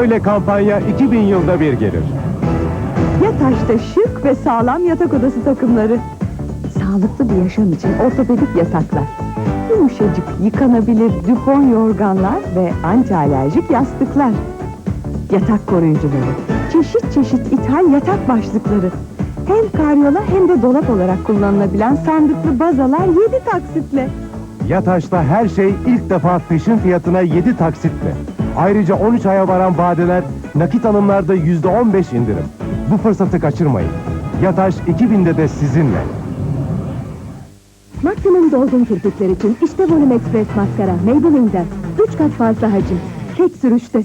Böyle kampanya 2000 yılda bir gelir. Yataş'ta şık ve sağlam yatak odası takımları. Sağlıklı bir yaşam için ortopedik yataklar. Yumuşacık, yıkanabilir dupon yorganlar ve anti alerjik yastıklar. Yatak koruyucuları. Çeşit çeşit ithal yatak başlıkları. Hem karyola hem de dolap olarak kullanılabilen sandıklı bazalar 7 taksitle. Yataş'ta her şey ilk defa peşin fiyatına 7 taksitle. Ayrıca 13 aya varan vadeler nakit alımlarda %15 indirim. Bu fırsatı kaçırmayın. Yataş 2000'de de sizinle. Maksimum dolgun kirpikler için işte Volume Express maskara Maybelline'den. 3 kat fazla hacim. Tek sürüşte.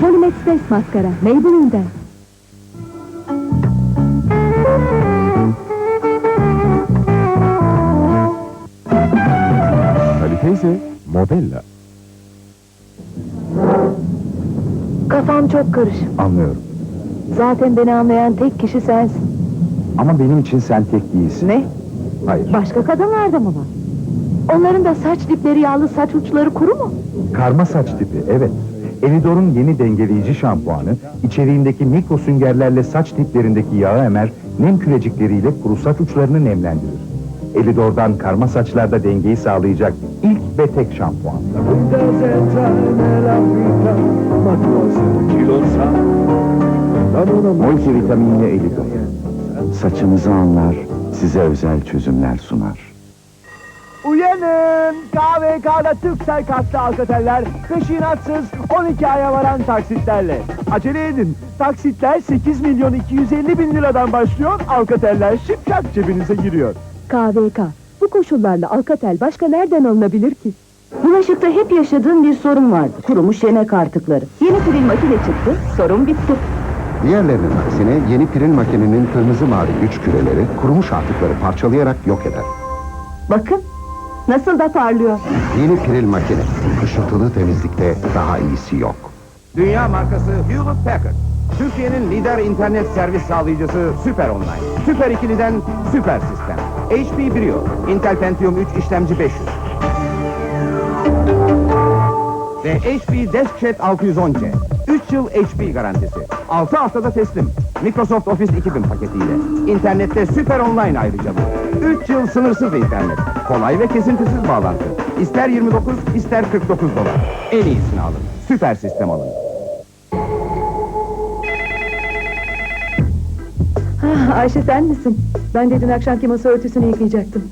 Volume Express maskara Maybelline'den. Kalite ise Modella. Kafam çok karışık. Anlıyorum. Zaten beni anlayan tek kişi sensin. Ama benim için sen tek değilsin. Ne? Hayır. Başka kadınlarda mı var? Onların da saç dipleri yağlı saç uçları kuru mu? Karma saç tipi, evet. Elidor'un yeni dengeleyici şampuanı, içeriğindeki mikro süngerlerle saç diplerindeki yağı emer, nem kürecikleriyle kuru saç uçlarını nemlendirir. Elidor'dan karma saçlarda dengeyi sağlayacak ilk ve tek şampuan. Windows entrare nella vita, ma cosa chi lo sa? Lavoro Multivitaminli Elidor. Saçınızı anlar, size özel çözümler sunar. Uyanın! KVK'da Türksel kartlı alkateller peşinatsız 12 aya varan taksitlerle. Acele edin. Taksitler 8 milyon 250 bin liradan başlıyor. Alkateller şipşak cebinize giriyor. KVK. Bu koşullarla Alcatel başka nereden alınabilir ki? Bulaşıkta hep yaşadığın bir sorun vardı. Kurumuş yemek artıkları. Yeni pil makine çıktı, sorun bitti. Diğerlerinin aksine yeni pirin makinenin kırmızı mavi güç küreleri kurumuş artıkları parçalayarak yok eder. Bakın, nasıl da parlıyor. Yeni piril makine, ışıltılı temizlikte daha iyisi yok. Dünya markası Hewlett Packard. Türkiye'nin lider internet servis sağlayıcısı Süper Online. Süper ikiliden süper sistem. HP Brio, Intel Pentium 3 işlemci 500. Ve HP DeskJet 610C. 3 yıl HP garantisi. 6 haftada teslim. Microsoft Office 2000 paketiyle. İnternette Süper Online ayrıca bu. 3 yıl sınırsız internet. Kolay ve kesintisiz bağlantı. İster 29, ister 49 dolar. En iyisini alın. Süper sistem alın. Ah, Ayşe sen misin? Ben de dün akşamki masa örtüsünü yıkayacaktım.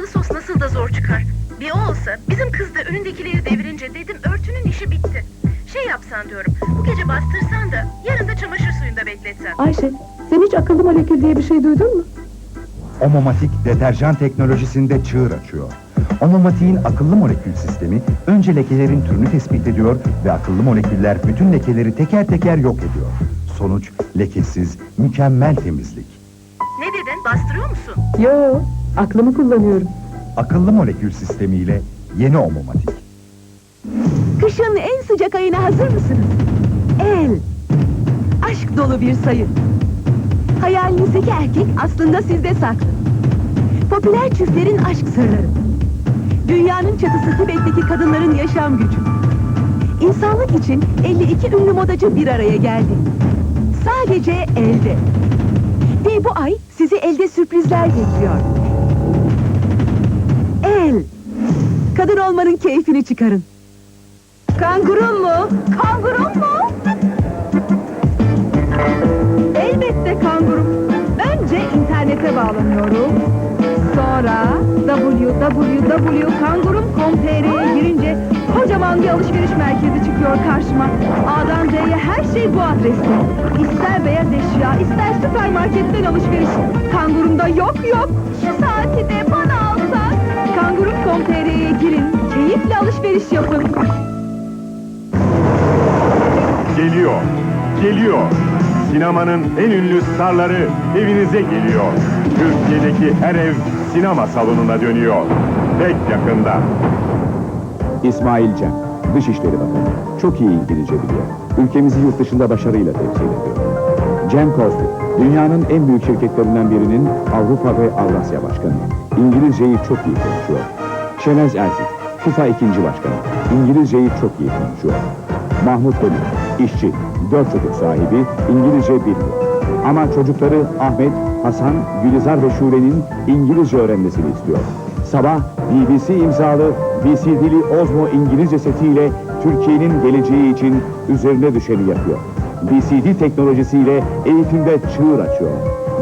Salçalı sos nasıl da zor çıkar. Bir o olsa bizim kız da önündekileri devirince dedim örtünün işi bitti. Şey yapsan diyorum bu gece bastırsan da yarın da çamaşır suyunda bekletsen. Ayşe, sen hiç akıllı molekül diye bir şey duydun mu? Omomatik deterjan teknolojisinde çığır açıyor. Omomatik'in akıllı molekül sistemi önce lekelerin türünü tespit ediyor ve akıllı moleküller bütün lekeleri teker teker yok ediyor. Sonuç lekesiz, mükemmel temizlik. Ne dedin bastırıyor musun? Yo, aklımı kullanıyorum. Akıllı molekül sistemiyle yeni Omomatik. Kışın en sıcak ayına hazır mısınız? El. Aşk dolu bir sayı. Hayalinizdeki erkek aslında sizde saklı. Popüler çiftlerin aşk sırları. Dünyanın çatısı Tibet'teki kadınların yaşam gücü. İnsanlık için 52 ünlü modacı bir araya geldi. Sadece elde. Ve bu ay sizi elde sürprizler bekliyor. El. Kadın olmanın keyfini çıkarın. Kangurun mu? Kangurun mu? Elbette kangurum. Önce internete bağlanıyorum. Sonra www.kangurum.com.tr'ye girince kocaman bir alışveriş merkezi çıkıyor karşıma. A'dan Z'ye her şey bu adreste. İster beyaz eşya, ister süpermarketten alışveriş. Kangurumda yok yok. Şu saati alışveriş yapın. Geliyor, geliyor. Sinemanın en ünlü starları evinize geliyor. Türkiye'deki her ev sinema salonuna dönüyor. Pek yakında. İsmail Cem, Dışişleri Bakanı. Çok iyi İngilizce biliyor. Ülkemizi yurt dışında başarıyla temsil ediyor. Cem Kozluk, dünyanın en büyük şirketlerinden birinin Avrupa ve Avrasya Başkanı. İngilizceyi çok iyi konuşuyor. Şenez Erzik, FIFA ikinci başkanı. İngilizceyi çok iyi konuşuyor. Mahmut Demir, işçi, dört çocuk sahibi, İngilizce bilmiyor. Ama çocukları Ahmet, Hasan, Gülizar ve Şule'nin İngilizce öğrenmesini istiyor. Sabah BBC imzalı VCD'li Ozmo İngilizce setiyle Türkiye'nin geleceği için üzerine düşeni yapıyor. VCD teknolojisiyle eğitimde çığır açıyor.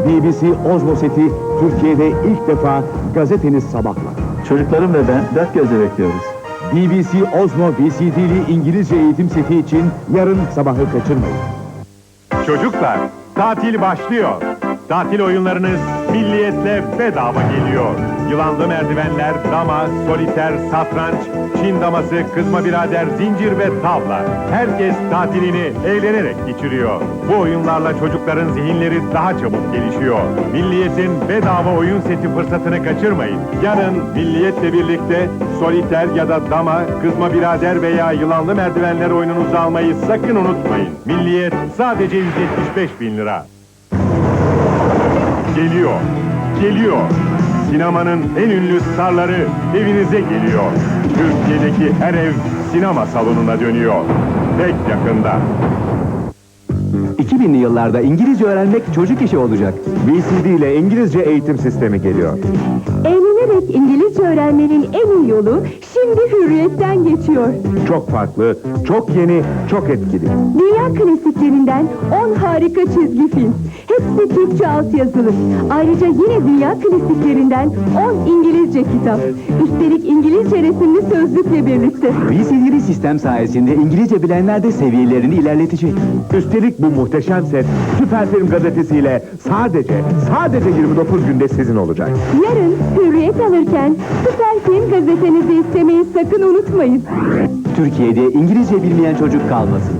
BBC Ozmo seti Türkiye'de ilk defa gazeteniz sabahla. Çocuklarım ve ben dört gözle bekliyoruz. BBC Ozmo VCD'li İngilizce eğitim seti için yarın sabahı kaçırmayın. Çocuklar, tatil başlıyor. Tatil oyunlarınız milliyetle bedava geliyor. Yılanlı merdivenler, dama, soliter, satranç, Çin daması, kızma birader, zincir ve tavla. Herkes tatilini eğlenerek geçiriyor. Bu oyunlarla çocukların zihinleri daha çabuk gelişiyor. Milliyetin bedava oyun seti fırsatını kaçırmayın. Yarın Milliyet'le birlikte soliter ya da dama, kızma birader veya yılanlı merdivenler oyununuzu almayı sakın unutmayın. Milliyet sadece 175 bin lira. Geliyor, geliyor. Sinemanın en ünlü starları evinize geliyor. Türkiye'deki her ev sinema salonuna dönüyor. Pek yakında. 2000'li yıllarda İngilizce öğrenmek çocuk işi olacak. VCD ile İngilizce eğitim sistemi geliyor. Eğlenerek İngilizce öğrenmenin en iyi yolu şimdi hürriyetten geçiyor. Çok farklı, çok yeni, çok etkili. Dünya klasiklerinden 10 harika çizgi film. Hepsi Türkçe altyazılı. Ayrıca yine dünya klasiklerinden 10 İngilizce kitap. Üstelik İngilizce resimli sözlükle birlikte. VCD'li sistem sayesinde İngilizce bilenler de seviyelerini ilerletecek. Üstelik bu muhteşem set Süper Film gazetesiyle sadece, sadece 29 günde sizin olacak. Yarın hürriyet alırken Süper Film gazetenizi istemeyi sakın unutmayın. Türkiye'de İngilizce bilmeyen çocuk kalmasın.